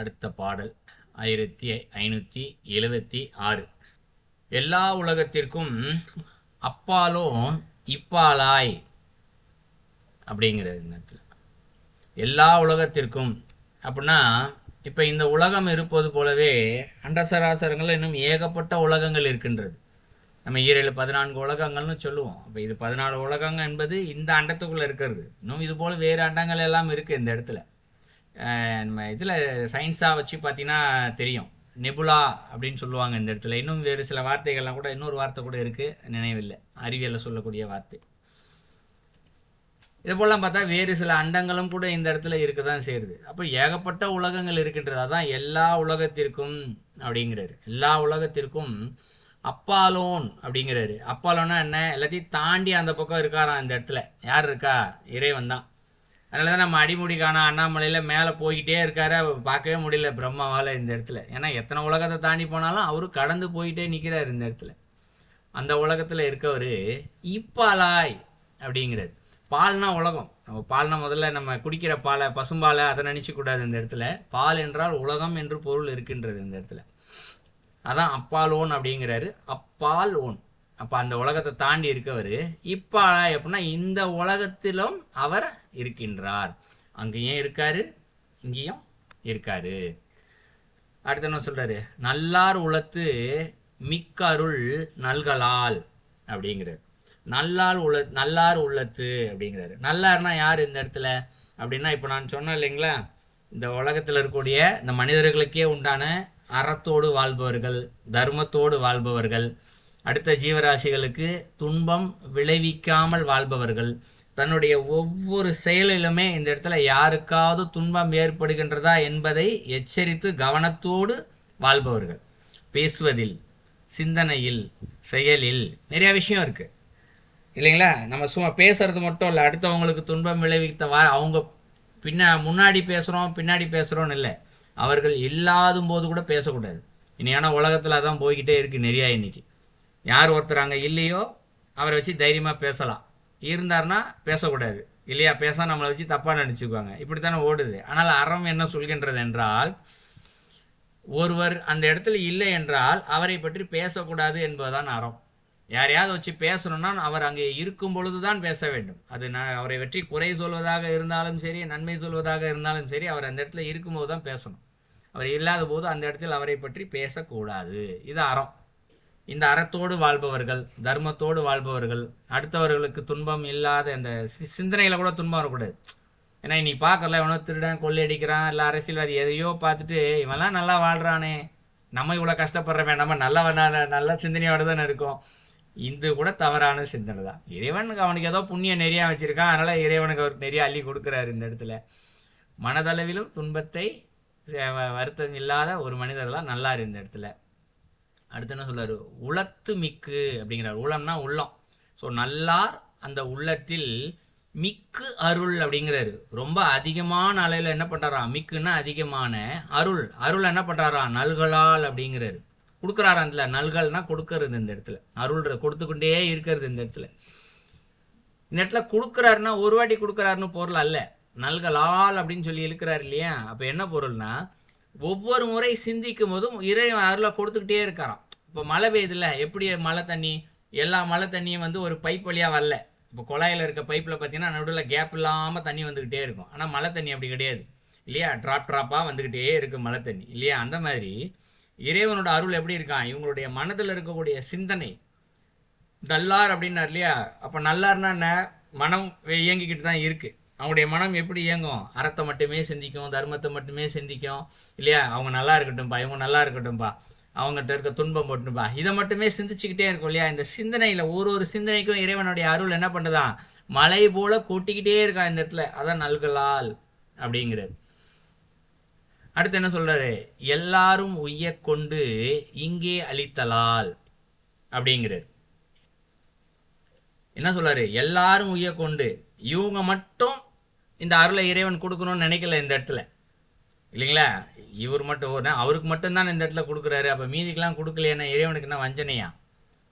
அடுத்த பாடல். ஆயிரத்தி ஐநூற்றி எழுபத்தி ஆறு. எல்லா உலகத்திற்கும் அப்பாலும் இப்பாலாய் அப்படிங்கிறது நேரத்தில் எல்லா உலகத்திற்கும் அப்படின்னா இப்போ இந்த உலகம் இருப்பது போலவே அண்டசராசரங்கள் இன்னும் ஏகப்பட்ட உலகங்கள் இருக்கின்றது. நம்ம ஈரேழு பதினான்கு உலகங்கள்னு சொல்லுவோம். அப்போ இது பதினாலு உலகங்கள் என்பது இந்த அண்டத்துக்குள்ளே இருக்கிறது. இன்னும் இது போல் வேறு அண்டங்கள் எல்லாம் இருக்குது இந்த இடத்துல. நம்ம இதில் சயின்ஸாக வச்சு பார்த்தீங்கன்னா தெரியும். நெபுலா அப்படின்னு சொல்லுவாங்க இந்த இடத்துல. இன்னும் வேறு சில வார்த்தைகள்லாம் கூட இன்னொரு வார்த்தை கூட இருக்குது நினைவில்லை. அறிவியலில் சொல்லக்கூடிய வார்த்தை. இது போலாம் பார்த்தா வேறு சில அண்டங்களும் கூட இந்த இடத்துல இருக்க தான் சேருது அப்போ ஏகப்பட்ட உலகங்கள் இருக்கின்றது அதான் எல்லா உலகத்திற்கும் அப்படிங்கிறாரு. எல்லா உலகத்திற்கும் அப்பாலோன் அப்படிங்கிறாரு. அப்பாலோன்னா என்ன? எல்லாத்தையும் தாண்டி அந்த பக்கம் இருக்காராம் இந்த இடத்துல. யார் இருக்கா? இறைவன் தான். அதனால தான் நம்ம அடிமுடி அண்ணாமலையில் மேலே போய்கிட்டே இருக்காரு. அவர் பார்க்கவே முடியல பிரம்மாவால் இந்த இடத்துல. ஏன்னா எத்தனை உலகத்தை தாண்டி போனாலும் அவரு கடந்து போயிட்டே நிற்கிறார் இந்த இடத்துல. அந்த உலகத்தில் இருக்கவர் இப்பாலாய் அப்படிங்கிறது பால்னா உலகம். நம்ம பால்னா முதல்ல நம்ம குடிக்கிற பாலை பசும்பாலை அதை நினச்சிக்கூடாது இந்த இடத்துல. பால் என்றால் உலகம் என்று பொருள் இருக்கின்றது இந்த இடத்துல. அதான் ஓன் அப்படிங்கிறாரு. அப்பால் ஓன். அப்போ அந்த உலகத்தை தாண்டி இருக்கவர். இப்போ அப்படின்னா இந்த உலகத்திலும் அவர் இருக்கின்றார். அங்கேயும் இருக்காரு? இங்கேயும் இருக்காரு. அடுத்து என்ன சொல்றாரு? நல்லார் உளத்து மிக்க அருள் நல்கலால் அப்படிங்கிறார். நல்லார் உள்ள நல்லார் உள்ளத்து அப்படிங்கிறாரு. நல்லார்னா யார் இந்த இடத்துல? அப்படின்னா இப்போ நான் சொன்னேன் இல்லைங்களா? இந்த உலகத்தில் இருக்கக்கூடிய இந்த மனிதர்களுக்கே உண்டான அறத்தோடு வாழ்பவர்கள் தர்மத்தோடு வாழ்பவர்கள் அடுத்த ஜீவராசிகளுக்கு துன்பம் விளைவிக்காமல் வாழ்பவர்கள். தன்னுடைய ஒவ்வொரு செயலிலுமே இந்த இடத்துல யாருக்காவது துன்பம் ஏற்படுகின்றதா என்பதை எச்சரித்து கவனத்தோடு வாழ்பவர்கள். பேசுவதில் சிந்தனையில் செயலில் நிறைய விஷயம் இருக்குது இல்லைங்களா? நம்ம சும்மா பேசுறது மட்டும் இல்லை அடுத்தவங்களுக்கு துன்பம் விளைவித்த வா அவங்க பின்ன முன்னாடி பேசுகிறோம் பின்னாடி பேசுகிறோன்னு இல்லை. அவர்கள் இல்லாத போது கூட பேசக்கூடாது. இனியான உலகத்தில் தான் போய்கிட்டே இருக்குது நிறையா இன்றைக்கி யார் ஒருத்தர் அங்கே இல்லையோ அவரை வச்சு தைரியமாக பேசலாம். இருந்தார்னா பேசக்கூடாது. இல்லையா? பேச நம்மளை வச்சு தப்பாக நினச்சிக்குவாங்க. இப்படித்தானே ஓடுது. ஆனால் அறம் என்ன சொல்கின்றது என்றால் ஒருவர் அந்த இடத்துல இல்லை என்றால் அவரை பற்றி பேசக்கூடாது என்பதுதான் அறம். யாரையாவது வச்சு பேசணும்னா அவர் அங்கே இருக்கும் பொழுது தான் பேச வேண்டும். அது நான் அவரை பற்றி குறை சொல்வதாக இருந்தாலும் சரி நன்மை சொல்வதாக இருந்தாலும் சரி அவர் அந்த இடத்துல இருக்கும்போது தான் பேசணும். அவர் இல்லாத போது அந்த இடத்தில் அவரை பற்றி பேசக்கூடாது. இது அறம். இந்த அறத்தோடு வாழ்பவர்கள் தர்மத்தோடு வாழ்பவர்கள் அடுத்தவர்களுக்கு துன்பம் இல்லாத அந்த சி- கூட துன்பம் வரக்கூடாது. ஏன்னா நீ பார்க்கல இவனோ திருடன் கொள்ளையடிக்கிறான் இல்லை அரசியல்வாதி எதையோ பார்த்துட்டு இவன்லாம் நல்லா வாழ்கிறானே நம்ம இவ்வளோ கஷ்டப்படுறவன் நம்ம நல்லவனான நல்ல சிந்தனையோடு தானே இருக்கோம். இது கூட தவறான சிந்தனை தான். இறைவனுக்கு அவனுக்கு ஏதோ புண்ணியம் நிறையா வச்சுருக்கான். அதனால் இறைவனுக்கு அவருக்கு நிறைய அள்ளி கொடுக்குறாரு இந்த இடத்துல. மனதளவிலும் துன்பத்தை வருத்தம் இல்லாத ஒரு மனிதர் தான் நல்லா இந்த இடத்துல. அடுத்து என்ன சொல்றாரு? உளத்து மிக்கு அப்படிங்கிறார். உளம்னா உள்ளம். ஸோ நல்லார் அந்த உள்ளத்தில் மிக்கு அருள் அப்படிங்கிறாரு. ரொம்ப அதிகமான அளவில் என்ன பண்றாராம் மிக்குன்னா அதிகமான அருள். அருள் என்ன பண்ணுறாரா நல்களால் அப்படிங்கிறாரு. கொடுக்குறாரு அந்த நல்கள்னா கொடுக்கறது இந்த இடத்துல. அருள் கொடுத்துக்கொண்டே இருக்கிறது இந்த இடத்துல. இந்த இடத்துல கொடுக்குறாருன்னா ஒரு வாட்டி கொடுக்குறாருன்னு பொருள் அல்ல. நல்கலால் அப்படின்னு சொல்லி இருக்கிறார் இல்லையா? அப்போ என்ன பொருள்னா ஒவ்வொரு முறை சிந்திக்கும் போதும் இறைவன் அருளை கொடுத்துக்கிட்டே இருக்காராம். இப்போ மழை பெய்யுதுல்ல எப்படி மழை தண்ணி? எல்லா மழை தண்ணியும் வந்து ஒரு பைப் வழியாக வரல. இப்போ குழாயில் இருக்க பைப்பில் பார்த்தீங்கன்னா நடுவில் கேப் இல்லாமல் தண்ணி வந்துக்கிட்டே இருக்கும். ஆனால் மழை தண்ணி அப்படி கிடையாது. இல்லையா? ட்ராப் ட்ராப்பாக வந்துக்கிட்டே இருக்கும் மழை தண்ணி. இல்லையா? அந்த மாதிரி இறைவனோட அருள் எப்படி இருக்கான்? இவங்களுடைய மனதில் இருக்கக்கூடிய சிந்தனை நல்லார் அப்படின்னார் இல்லையா? அப்போ நல்லார்னா என்ன? மனம் இயங்கிக்கிட்டு தான் இருக்குது அவங்களுடைய மனம் எப்படி இயங்கும்? அறத்தை மட்டுமே சிந்திக்கும் தர்மத்தை மட்டுமே சிந்திக்கும். இல்லையா? அவங்க நல்லா இருக்கட்டும்பா இவங்க நல்லா இருக்கட்டும்பா. அவங்ககிட்ட இருக்க துன்பம் போட்டுப்பா இதை மட்டுமே சிந்திச்சுக்கிட்டே இருக்கும் இல்லையா? இந்த சிந்தனையில் ஒரு ஒரு சிந்தனைக்கும் இறைவனுடைய அருள் என்ன பண்ணுதான் மலை போல கூட்டிக்கிட்டே இருக்கான் இந்த இடத்துல. அதான் நல்கலால் அப்படிங்கிறது அடுத்து என்ன சொல்றாரு? எல்லாரும் உய்ய கொண்டு இங்கே அழித்தலால் அப்படிங்கிறார். என்ன சொல்றாரு? எல்லாரும் உய்ய கொண்டு. இவங்க மட்டும் இந்த அருளை இறைவன் கொடுக்கணும்னு நினைக்கல இந்த இடத்துல. இல்லைங்களா? இவர் மட்டும் ஒரு அவருக்கு மட்டும்தான் இந்த இடத்துல கொடுக்குறாரு. அப்போ மீதிக்கெலாம் கொடுக்கலையா இறைவனுக்கு என்ன வஞ்சனையா?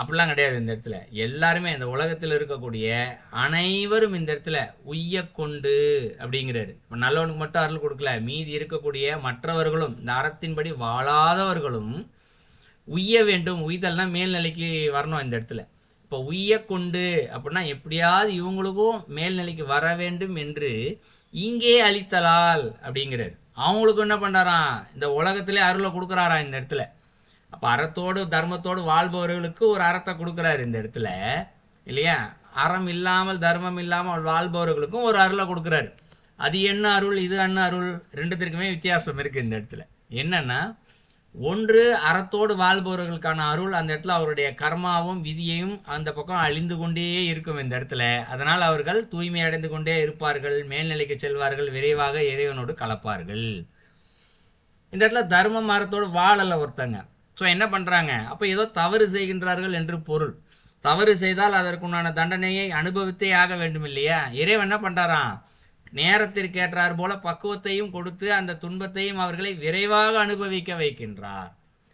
அப்படிலாம் கிடையாது இந்த இடத்துல. எல்லாருமே இந்த உலகத்தில் இருக்கக்கூடிய அனைவரும் இந்த இடத்துல உய்ய கொண்டு அப்படிங்கிறாரு. இப்போ நல்லவனுக்கு மட்டும் அருள் கொடுக்கல. மீதி இருக்கக்கூடிய மற்றவர்களும் இந்த அறத்தின்படி வாழாதவர்களும் உய்ய வேண்டும். உய்தல்னா மேல்நிலைக்கு வரணும் இந்த இடத்துல. இப்போ உய்ய கொண்டு அப்படின்னா எப்படியாவது இவங்களுக்கும் மேல்நிலைக்கு வர வேண்டும் என்று இங்கே அழித்தலால் அப்படிங்கிறாரு. அவங்களுக்கும் என்ன பண்ணுறான் இந்த உலகத்திலே அருளை கொடுக்குறாராம் இந்த இடத்துல. அப்போ அறத்தோடு தர்மத்தோடு வாழ்பவர்களுக்கு ஒரு அறத்தை கொடுக்குறாரு இந்த இடத்துல. இல்லையா? அறம் இல்லாமல் தர்மம் இல்லாமல் வாழ்பவர்களுக்கும் ஒரு அருளை கொடுக்குறாரு. அது என்ன அருள்? இது என்ன அருள்? ரெண்டுத்திற்குமே வித்தியாசம் இருக்குது இந்த இடத்துல. என்னன்னா ஒன்று அறத்தோடு வாழ்பவர்களுக்கான அருள். அந்த இடத்துல அவருடைய கர்மாவும் விதியையும் அந்த பக்கம் அழிந்து கொண்டே இருக்கும் இந்த இடத்துல. அதனால் அவர்கள் தூய்மை அடைந்து கொண்டே இருப்பார்கள். மேல்நிலைக்கு செல்வார்கள். விரைவாக இறைவனோடு கலப்பார்கள். இந்த இடத்துல தர்மம் அறத்தோடு வாழல ஒருத்தங்க. ஸோ என்ன பண்ணுறாங்க அப்போ ஏதோ தவறு செய்கின்றார்கள் என்று பொருள். தவறு செய்தால் அதற்குண்டான தண்டனையை அனுபவித்தே ஆக வேண்டும் இல்லையா இறைவன் என்ன பண்ணுறாராம் நேரத்திற்கு ஏற்றார் போல பக்குவத்தையும் கொடுத்து அந்த துன்பத்தையும் அவர்களை விரைவாக அனுபவிக்க வைக்கின்றார்.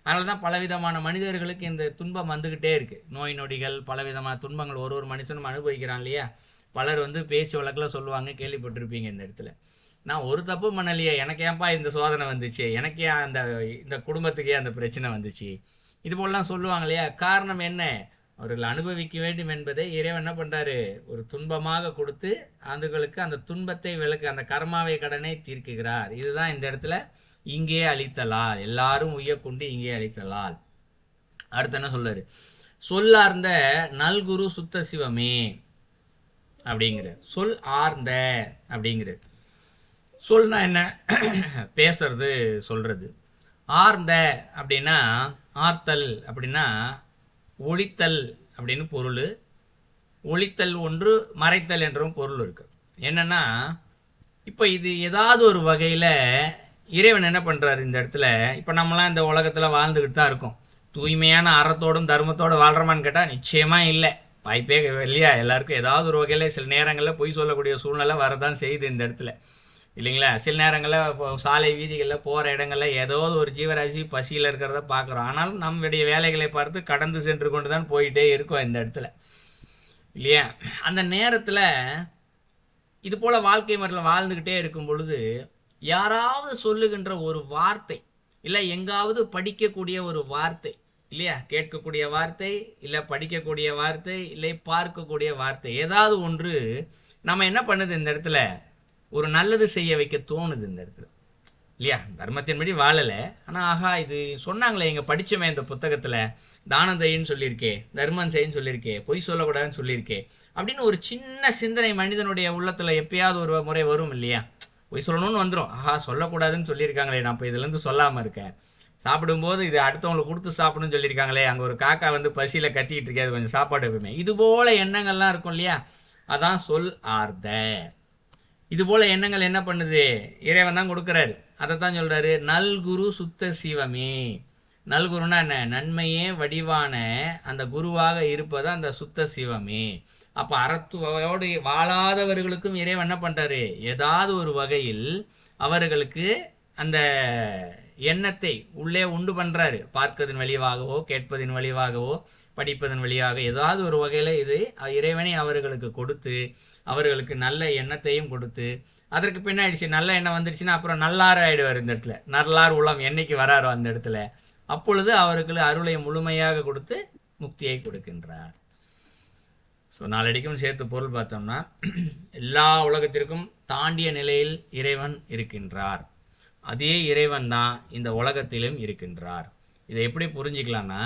அதனால தான் பலவிதமான மனிதர்களுக்கு இந்த துன்பம் வந்துக்கிட்டே இருக்குது நோய் நொடிகள் பலவிதமான துன்பங்கள் ஒரு ஒரு மனுஷனும் அனுபவிக்கிறான் இல்லையா? பலர் வந்து பேச்சு வழக்கில் சொல்லுவாங்க கேள்விப்பட்டிருப்பீங்க இந்த இடத்துல. நான் ஒரு தப்பு பண்ணலையே எனக்கு ஏன்பா இந்த சோதனை வந்துச்சு? எனக்கு ஏன் அந்த இந்த குடும்பத்துக்கு ஏன் அந்த பிரச்சனை வந்துச்சு? இது போலலாம் சொல்லுவாங்க இல்லையா? காரணம் என்ன? அவர்கள் அனுபவிக்க வேண்டும் என்பதை இறைவன் என்ன பண்ணுறாரு ஒரு துன்பமாக கொடுத்து அதுகளுக்கு அந்த துன்பத்தை விளக்கு அந்த கர்மாவை கடனை தீர்க்குகிறார். இதுதான் இந்த இடத்துல இங்கே அழித்தலால் எல்லாரும் உய்யக்கொண்டு இங்கே அழித்தலால் அடுத்து என்ன சொல்றாரு? சொல்லார்ந்த நல்குரு சுத்த சிவமே அப்படிங்கிற. சொல் ஆர்ந்த அப்படிங்கிற. சொல்னா என்ன? பேசுறது சொல்றது. ஆர்ந்த அப்படின்னா ஆர்த்தல் அப்படின்னா ஒழித்தல் அப்படின்னு பொருள் ஒழித்தல் ஒன்று மறைத்தல் என்றும் பொருள் இருக்கு. என்னன்னா இப்போ இது ஏதாவது ஒரு வகையில் இறைவன் என்ன பண்ணுறாரு இந்த இடத்துல? இப்போ நம்மலாம் இந்த உலகத்தில் வாழ்ந்துக்கிட்டு தான் இருக்கோம். தூய்மையான அறத்தோடும் தர்மத்தோடு வாழ்கிறோமான்னு கேட்டால் நிச்சயமாக இல்லை. வாய்ப்பே இல்லையா? எல்லாருக்கும் ஏதாவது ஒரு வகையில் சில நேரங்களில் பொய் சொல்லக்கூடிய சூழ்நிலை வரதான் செய்யுது இந்த இடத்துல. இல்லைங்களா? சில நேரங்களில் இப்போ சாலை வீதிகளில் போகிற இடங்களில் ஏதோ ஒரு ஜீவராசி பசியில் இருக்கிறத பார்க்குறோம் ஆனாலும் நம்முடைய வேலைகளை பார்த்து கடந்து சென்று கொண்டு தான் போயிட்டே இருக்கோம் இந்த இடத்துல. இல்லையா? அந்த நேரத்தில் இது போல் வாழ்க்கை முறையில் வாழ்ந்துக்கிட்டே இருக்கும் பொழுது யாராவது சொல்லுகின்ற ஒரு வார்த்தை இல்லை எங்காவது படிக்கக்கூடிய ஒரு வார்த்தை இல்லையா? கேட்கக்கூடிய வார்த்தை இல்லை படிக்கக்கூடிய வார்த்தை இல்லை பார்க்கக்கூடிய வார்த்தை ஏதாவது ஒன்று நம்ம என்ன பண்ணுது இந்த இடத்துல? ஒரு நல்லது செய்ய வைக்க தோணுது இந்த இடத்துல. இல்லையா? தர்மத்தின்படி வாழலை. ஆனால் ஆஹா இது சொன்னாங்களே எங்கள் படித்தமே இந்த புத்தகத்தில். தானம் செய்யின்னு சொல்லியிருக்கே தர்மம் செய்யன்னு சொல்லியிருக்கே பொய் சொல்லக்கூடாதுன்னு சொல்லியிருக்கே. அப்படின்னு ஒரு சின்ன சிந்தனை மனிதனுடைய உள்ளத்தில் எப்பயாவது ஒரு முறை வரும் இல்லையா? பொய் சொல்லணும்னு வந்துடும் ஆஹா சொல்லக்கூடாதுன்னு சொல்லியிருக்காங்களே நான் இப்போ இதுலேருந்து சொல்லாமல் இருக்கேன். சாப்பிடும்போது இது அடுத்தவங்களுக்கு கொடுத்து சாப்பிடணும்னு சொல்லியிருக்காங்களே அங்கே ஒரு காக்கா வந்து பசியில் கத்திக்கிட்டு இருக்காது கொஞ்சம் சாப்பாடு எப்பவுமே இது போல் எண்ணங்கள்லாம் இருக்கும் இல்லையா? அதான் சொல் ஆர்த இது போல எண்ணங்கள் என்ன பண்ணுது? இறைவன் தான் கொடுக்குறாரு. அதைத்தான் சொல்கிறாரு நல்குரு சுத்த சிவமே. நல்குருன்னா என்ன? நன்மையே வடிவான அந்த குருவாக இருப்பது அந்த சுத்த சிவமே. அப்போ அறத்துவோடு வாழாதவர்களுக்கும் இறைவன் என்ன பண்ணுறாரு ஏதாவது ஒரு வகையில் அவர்களுக்கு அந்த எண்ணத்தை உள்ளே உண்டு பண்ணுறாரு பார்ப்பதன் வழிவாகவோ கேட்பதின் வழிவாகவோ படிப்பதன் வழியாக ஏதாவது ஒரு வகையில் இது இறைவனை அவர்களுக்கு கொடுத்து அவர்களுக்கு நல்ல எண்ணத்தையும் கொடுத்து அதற்கு பின்னாடிச்சு நல்ல எண்ணம் வந்துடுச்சுன்னா அப்புறம் நல்லார் ஆகிடுவார் இந்த இடத்துல. நல்லார் உளம் என்னைக்கு வராரோ அந்த இடத்துல. அப்பொழுது அவருக்கு அருளை முழுமையாக கொடுத்து முக்தியை கொடுக்கின்றார். ஸோ நாளடிக்கும் சேர்த்து பொருள் பார்த்தோம்னா எல்லா உலகத்திற்கும் தாண்டிய நிலையில் இறைவன் இருக்கின்றார். அதே இறைவன் தான் இந்த உலகத்திலும் இருக்கின்றார். இதை எப்படி புரிஞ்சுக்கலான்னா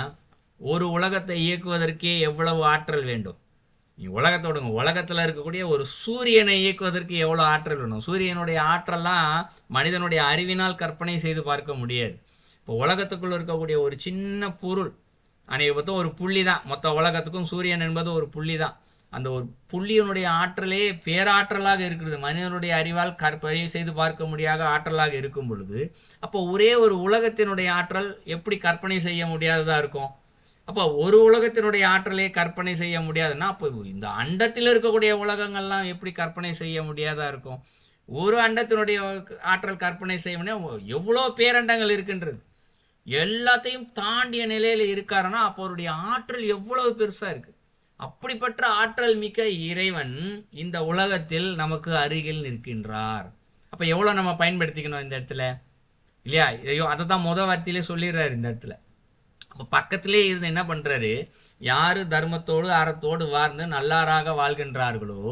ஒரு உலகத்தை இயக்குவதற்கே எவ்வளவு ஆற்றல் வேண்டும்? நீ உலகத்தோடுங்க உலகத்தில் இருக்கக்கூடிய ஒரு சூரியனை இயக்குவதற்கு எவ்வளோ ஆற்றல் வேணும்? சூரியனுடைய ஆற்றல்லாம் மனிதனுடைய அறிவினால் கற்பனை செய்து பார்க்க முடியாது. இப்போ உலகத்துக்குள்ளே இருக்கக்கூடிய ஒரு சின்ன பொருள் அன்னைக்கு மொத்தம் ஒரு புள்ளி தான் மொத்த உலகத்துக்கும் சூரியன் என்பது ஒரு புள்ளி தான் அந்த ஒரு புள்ளியனுடைய ஆற்றலே பேராற்றலாக இருக்கிறது. மனிதனுடைய அறிவால் கற்பனை செய்து பார்க்க முடியாத ஆற்றலாக இருக்கும் பொழுது அப்போ ஒரே ஒரு உலகத்தினுடைய ஆற்றல் எப்படி கற்பனை செய்ய முடியாததாக இருக்கும்? அப்போ ஒரு உலகத்தினுடைய ஆற்றலை கற்பனை செய்ய முடியாதுன்னா அப்போ இந்த அண்டத்தில் இருக்கக்கூடிய உலகங்கள்லாம் எப்படி கற்பனை செய்ய முடியாதா இருக்கும்? ஒரு அண்டத்தினுடைய ஆற்றல் கற்பனை செய்ய எவ்வளோ பேரண்டங்கள் இருக்கின்றது. எல்லாத்தையும் தாண்டிய நிலையில் இருக்காருன்னா அப்போ அவருடைய ஆற்றல் எவ்வளவு பெருசாக இருக்குது அப்படிப்பட்ட ஆற்றல் மிக்க இறைவன் இந்த உலகத்தில் நமக்கு அருகில் நிற்கின்றார். அப்போ எவ்வளோ நம்ம பயன்படுத்திக்கணும் இந்த இடத்துல? இல்லையா? ஐயோ அதை தான் முத வார்த்தையிலே சொல்லிடுறாரு இந்த இடத்துல. அப்போ பக்கத்திலே இருந்து என்ன பண்ணுறாரு யார் தர்மத்தோடு அறத்தோடு வாழ்ந்து நல்லாராக வாழ்கின்றார்களோ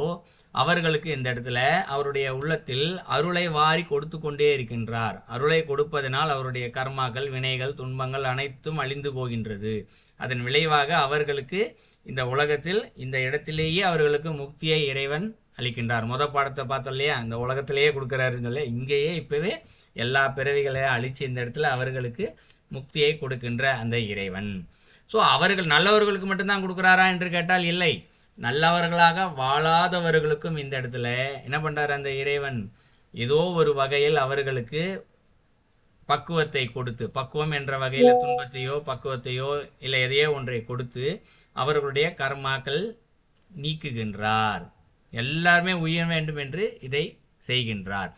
அவர்களுக்கு இந்த இடத்துல அவருடைய உள்ளத்தில் அருளை வாரி கொடுத்து கொண்டே இருக்கின்றார். அருளை கொடுப்பதனால் அவருடைய கர்மாக்கள் வினைகள் துன்பங்கள் அனைத்தும் அழிந்து போகின்றது. அதன் விளைவாக அவர்களுக்கு இந்த உலகத்தில் இந்த இடத்திலேயே அவர்களுக்கு முக்தியை இறைவன் அளிக்கின்றார். முத பாடத்தை பார்த்தோம் இல்லையா? இந்த உலகத்திலேயே கொடுக்குறாருன்னு சொல்லி இங்கேயே இப்போவே எல்லா பிறவிகளையும் அழித்து இந்த இடத்துல அவர்களுக்கு முக்தியை கொடுக்கின்ற அந்த இறைவன். ஸோ அவர்கள் நல்லவர்களுக்கு மட்டும்தான் கொடுக்குறாரா என்று கேட்டால் இல்லை. நல்லவர்களாக வாழாதவர்களுக்கும் இந்த இடத்துல என்ன பண்றாரு அந்த இறைவன்? ஏதோ ஒரு வகையில் அவர்களுக்கு பக்குவத்தை கொடுத்து பக்குவம் என்ற வகையில துன்பத்தையோ பக்குவத்தையோ இல்லை எதையோ ஒன்றை கொடுத்து அவர்களுடைய கர்மாக்கள் நீக்குகின்றார். எல்லாருமே உயர வேண்டும் என்று இதை செய்கின்றார்.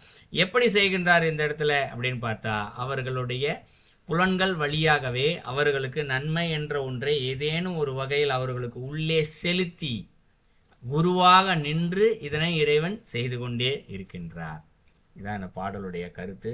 எப்படி செய்கின்றார் இந்த இடத்துல அப்படின்னு பார்த்தா அவர்களுடைய புலன்கள் வழியாகவே அவர்களுக்கு நன்மை என்ற ஒன்றை ஏதேனும் ஒரு வகையில் அவர்களுக்கு உள்ளே செலுத்தி குருவாக நின்று இதனை இறைவன் செய்து கொண்டே இருக்கின்றார். இதான் இந்த பாடலுடைய கருத்து.